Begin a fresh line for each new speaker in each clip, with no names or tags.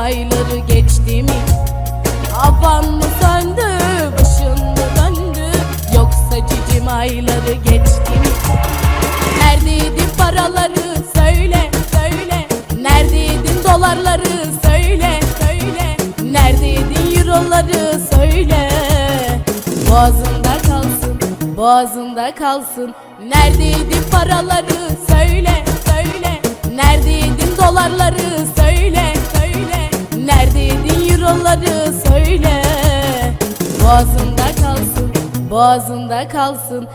ayları geçti mi? Havan mı söndü, başın mı döndü? Yoksa cicim ayları geçti mi? Neredeydin paraları söyle söyle. Neredeydin dolarları söyle söyle. Neredeydin euroları söyle. Boğazında kalsın boğazında kalsın. Neredeydin paraları söyle söyle. Neredeydin dolarları söyle Euroları söyle. Boğazında kalsın boğazında kalsın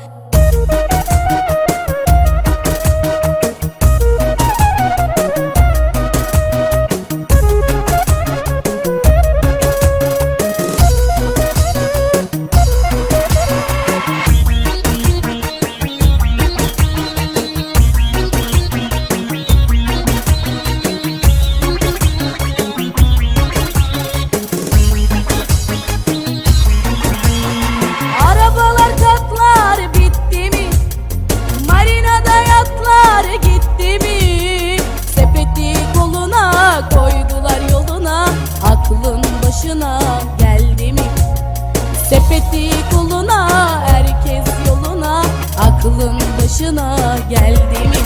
Sepeti koluna herkes yoluna Aklın başına geldi mi?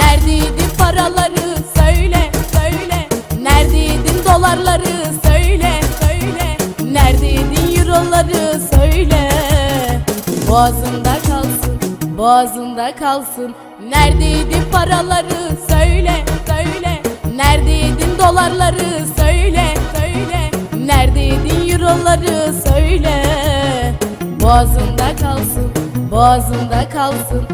Neredeydin paraları söyle söyle. Neredeydin dolarları söyle söyle. Neredeydin euroları söyle. Boğazında kalsın boğazında kalsın. Neredeydin paraları söyle söyle. Neredeydin dolarları söyle söyle. Neredeydin euroları söyle. Boğazında kalsın boğazında kalsın